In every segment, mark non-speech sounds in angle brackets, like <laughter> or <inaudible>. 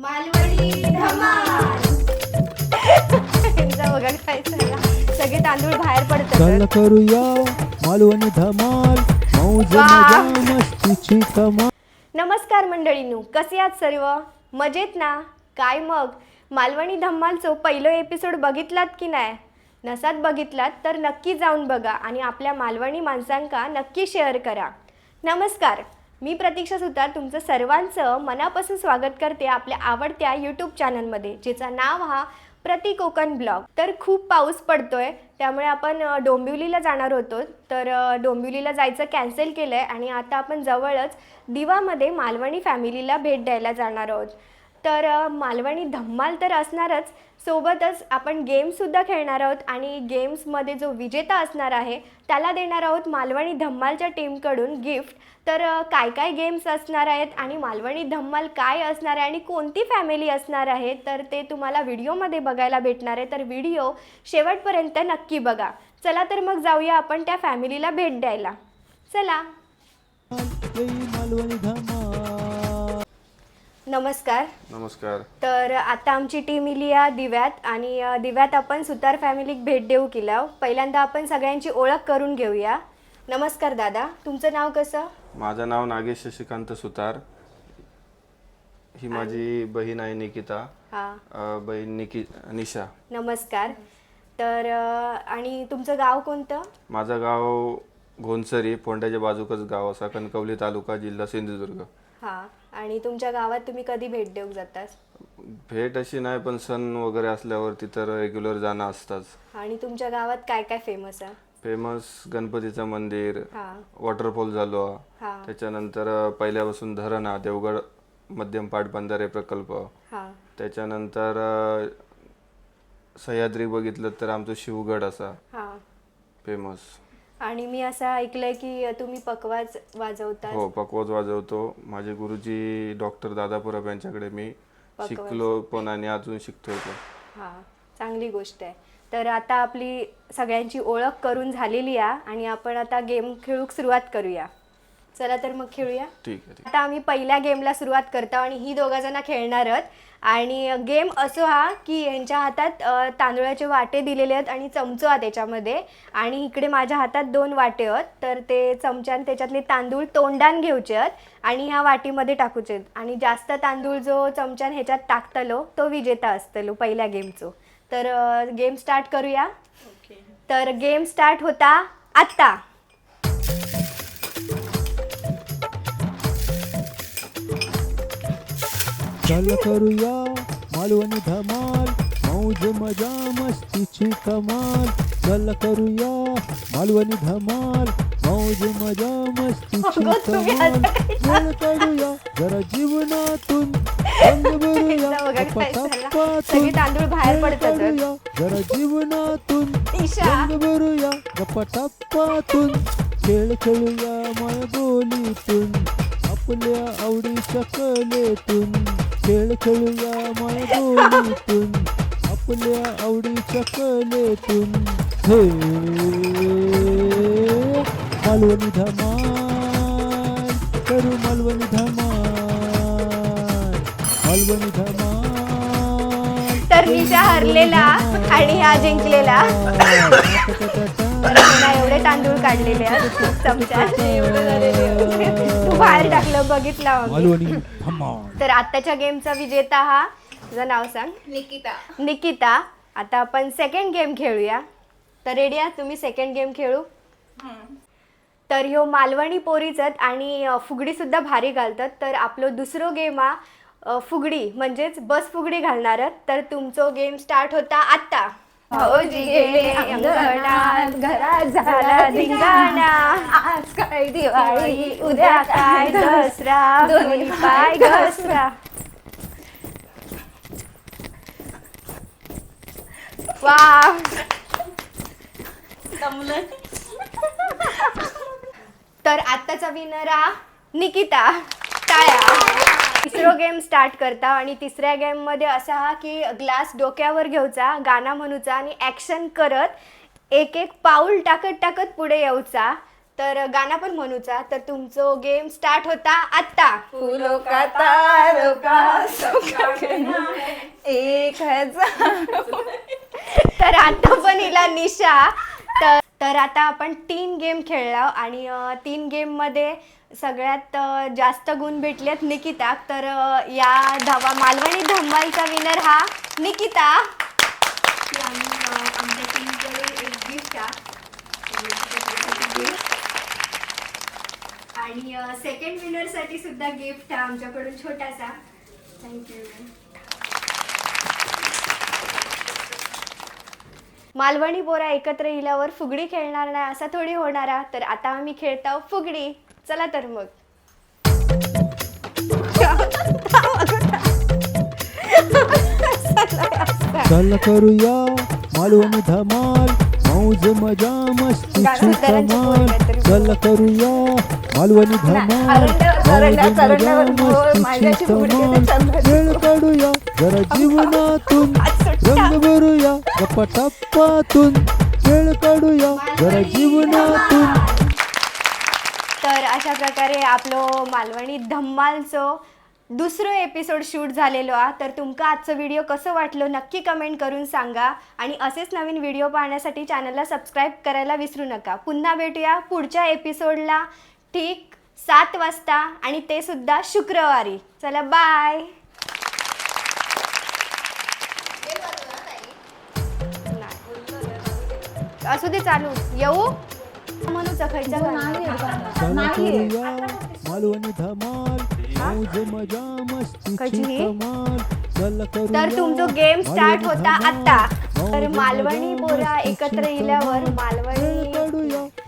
मालवणी <laughs> काय सगळे तांदूळ बाहेर चल पडतात करूया मालवणी धमाल. मौज वा. मजा मस्तीची कमाल. नमस्कार मंडळींनो कसे आहात सर्व? मजेत ना? काय मग? मालवणी धम्मालचं पहिलं एपिसोड बघितलात की नाही? नसात बघितलात तर नक्की जाऊन बघा आणि आपल्या मालवणी माणसांका नक्की शेअर करा. नमस्कार. मी प्रतीक्षा सुतार तुमचं सर्वांचं मनापासून स्वागत करते आपल्या आवडत्या यूट्यूब चॅनलमध्ये जिचं नाव हा प्रति कोकण ब्लॉग. तर खूप पाऊस पडतोय त्यामुळे आपण डोंबिवलीला जाणार होतो. तर डोंबिवलीला जायचं कॅन्सल केलं आहे आणि आता आपण जवळच दिवामध्ये मालवणी फॅमिलीला भेट द्यायला जाणार आहोत. तर मालवणी धम्माल तर असणारच सोबतच आपण गेमसुद्धा खेळणार आहोत आणि गेम्समध्ये जो विजेता असणार आहे त्याला देणार आहोत मालवणी धम्मालच्या टीमकडून गिफ्ट तर काय काय गेम्स असणार आहेत आणि मालवणी धम्माल काय असणार आहे आणि कोणती फॅमिली असणार आहे तर ते तुम्हाला व्हिडिओमध्ये बघायला भेटणार आहे. तर व्हिडिओ शेवटपर्यंत नक्की बघा. चला तर मग जाऊया आपण त्या फॅमिलीला भेट द्यायला. चला. मालवणी धम्माल. नमस्कार. नमस्कार. तर आता आमची टीम इली आहे दिव्यात आणि अ, दिव्यात आपण सुतार फॅमिलीक भेट देऊ केला. पहिल्यांदा आपण सगळ्यांची ओळख करून घेऊया. नमस्कार दादा तुमचं नाव कसं? माझं नाव नागेश शशिकांत सुतार. ही माझी बहीण आहे निकिता. हां. अ, बहीण निकी निशा. नमस्कार. तर अ, आणि तुमचं गाव कोणतं? माझं गाव घोनसरी पोंड्याच्या बाजूकच गाव असा कणकवली तालुका जिल्हा सिंधुदुर्ग. हां आणि तुमच्या गावात तुम्ही कधी भेट देऊ जातात भेट अशी नाही पण सण वगैरे असल्यावरती तर रेग्युलर जाणं असताच. आणि तुमच्या गावात काय काय फेमस आहे? फेमस गणपतीचं मंदिर हां. वॉटरफॉल झालो. हां. त्याच्यानंतर पहिल्यापासून धरण हा देवगड मध्यम पाटबंधारे प्रकल्प. हां. त्याच्यानंतर अ, सह्याद्री बघितलं तर आमचं शिवगड असा. हां. फेमस आणि मी असं ऐकलंय की तुम्ही पकवाज वाजवता हो पकवाज वाजवतो. माझे गुरुजी डॉक्टर दादा परब यांच्याकडे मी शिकलो पण आणि अजून शिकतोय पण. हां चांगली गोष्ट आहे. तर आता आपली सगळ्यांची ओळख करून झालेली आहे आणि आपण आता गेम खेळूक सुरुवात करूया. चला तर मग खेळूया. ठीक आहे ठीक आता आम्ही पहिल्या गेमला सुरुवात करतो आणि ही दोघा जण खेळणार आहोत. आणि गेम असो हा की यांच्या हातात अ, तांदूळाचे वाटे दिलेले आहेत आणि चमचो हा त्याच्यामध्ये. आणि इकडे माझ्या हातात दोन वाटे आहेत. तर ते चमच्यान त्याच्यातले तांदूळ तोंडान घेऊचे आहेत आणि ह्या वाटीमध्ये टाकूचे आहेत. आणि जास्त तांदूळ जो चमच्यान ह्याच्यात टाकतलो तो विजेता असतलो पहिल्या गेमचो. तर गेम स्टार्ट करूया. तर गेम स्टार्ट होता आत्ता. चल करूया मालवणी धमाल मौज मजा मस्तीची कमाल चल करूया मालवणी धमाल मौज मजा मस्तीची कमाल वेळ काढूया जरा जीवनातून. <laughs> गप्पा-टप्पातून. तांदूळ बाहेर पडतात. जरा जीवनातून भरूया गप्पा टप्पातून खेळ खेळूया माय बोलीतून आपल्या आवडीच्या कलेतून खेळ खेळूया माय बोलीतून आपल्या आवडीच्या कलेतून हे मालवणी धमाल करू मालवणी धमाल मालवणी धमाल तर निशा हरलेला आणि हा जिंकलेला <laughs> एवढे तांदूळ काढलेले आहेत चमचा. तू <laughs> बाहेर टाकलं बघितला तर आत्ताच्या गेमचा विजेता हा तुझं नाव सांग. निकिता. निकिता आता आपण सेकंड गेम खेळूया. तर रेडी आहात तुम्ही? सेकंड गेम खेळू? तर ह्यो मालवणी पोरीच आहेत आणि फुगडी सुद्धा भारी घालतात. तर आपलं दुसरं गेम हा फुगडी म्हणजेच बस फुगडी घालणार आहेत तर तुमचं गेम स्टार्ट होता आत्ता. भाऊजी गेले अंगणात घरात झाला धिंगाणा. आज काय दिवाळी उद्या काय दसरा दोन्ही पाय घसरा. वा तर आत्ताचा विनरा निकिता टाळ्या. तिसरो गेम स्टार्ट करता आणि तिसऱ्या गेममध्ये असा हा की ग्लास डोक्यावर घेऊचा गाणं म्हणूचा आणि ॲक्शन करत एक एक पाऊल टाकत टाकत पुढे येऊचा. तर गाणं पण म्हणूचा. तर तुमचं गेम स्टार्ट होता आत्ता. फुलो का तारो का एक हजार <laughs> तर आता पण हिला निशा. तर आता आपण तीन गेम खेळला आणि तीन गेममध्ये सगळ्यात जास्त गुण भेटलेत निकिता. तर या धावा मालवणी धम्मालचा विनर हा निकिता. आमच्या टीमकडे एक गिफ्ट आणि सेकंड विनरसाठी सुद्धा गिफ्ट आहे आमच्याकडून छोटासा. थँक्यू मालवणी बोरा एकत्र येल्यावर फुगडी खेळणार नाही असा थोडी होणारा तर आता आम्ही खेळतो फुगडी चला तर मग चल करूया मालवणी धमाल मौज मजा मस्तीची कमाल चल करूया मालवणी धमाल मौज मजा मस्तीची माझ्याशी कमाल चंद्राचे खेळ काढूया जरा जीवनातून रंग भरूया टप्पातून खेळ काढूया जरा जीवनातून. तर अशा प्रकारे आपलं मालवणी धम्मालचं दुसरं एपिसोड शूट झालेलो आहे तर तुमका आजचं व्हिडिओ कसं वाटलं नक्की कमेंट करून सांगा. आणि असेच नवीन व्हिडिओ पाहण्यासाठी चॅनलला सबस्क्राईब करायला विसरू नका. पुन्हा भेटूया पुढच्या एपिसोडला ठीक सात वाजता आणि ते सुद्धा शुक्रवारी. चला बाय असू दे चालू. येऊ? कशी? तर तुमचं गेम स्टार्ट होता आता तर मालवणी बोरा एकत्र येल्यावर. मालवणी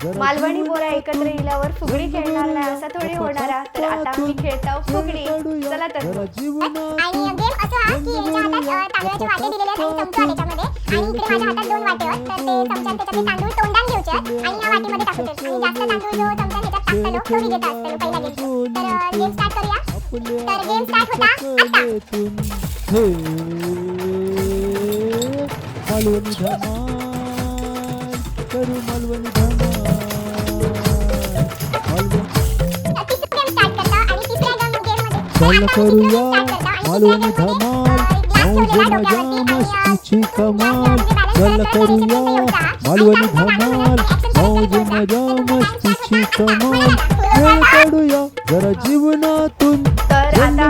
मालवणी बोरा. एकत्र येल्यावर फुगडी खेळणार नाही असं थोडी होणार तर आता आम्ही खेळतो फुगडी. चला तर. जरा मग. जीवनातून आणि गेम असं हा की याच्या हातात अ, तांदळाचे वाटे दिलेले आहेत आणि चमचा त्याच्यामध्ये. आणि इकडे माझ्या हातात दोन वाटे आहेत तर ते चमच्यात त्याच्यातले तांदूळ तोंडान घ्यायचे आहेत. आणि या वाटीमध्ये टाकायचे आणि जास्त तांदूळ जो चमचा ह्याच्यात टाकतालो तो विजेता असतो पहिला गेम. तर गेम स्टार्ट करूया. आपल्या तर गेम स्टार्ट होता आता कलेतून मालवणी धमाल. करू मालवणी धमाल. चल करूया मालवणी धमाल मौज मजा मस्तीची कमाल चल करूया मालवणी धमाल मौज मजा मस्तीची कमाल खेळ काढूया जरा जीवनातून तीन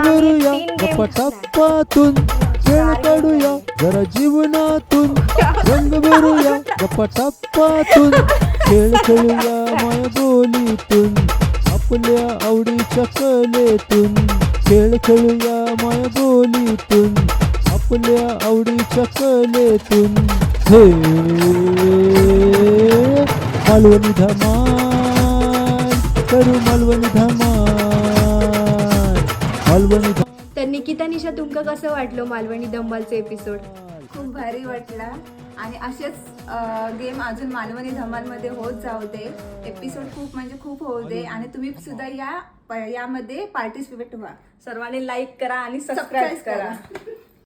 गप्पा टप्पातून खेळ काढूया जरा जीवनातून रंग भरूया गप्पा टप्पातून खेळ खेळूया माय बोलीतून आपल्या आवडीच्या कलेतून खेळ खेळूया माय बोलीतून आपल्या आवडीच्या कलेतून. हे मालवणी धमाल करू मालवणी धमाल मालवणी धमाल तर निकिता निशा तुमका कसं वाटलं मालवणी धम्मालचं एपिसोड खूप भारी वाटला. आणि असेच गेम अजून मालवणी धमालमध्ये होत जाऊ दे एपिसोड खूप म्हणजे खूप होऊ दे आणि तुम्ही सुद्धा या यामध्ये पार्टिसिपेट व्हा. सर्वांनी लाईक करा आणि सबस्क्राईब सबस्क्राईब करा. करा.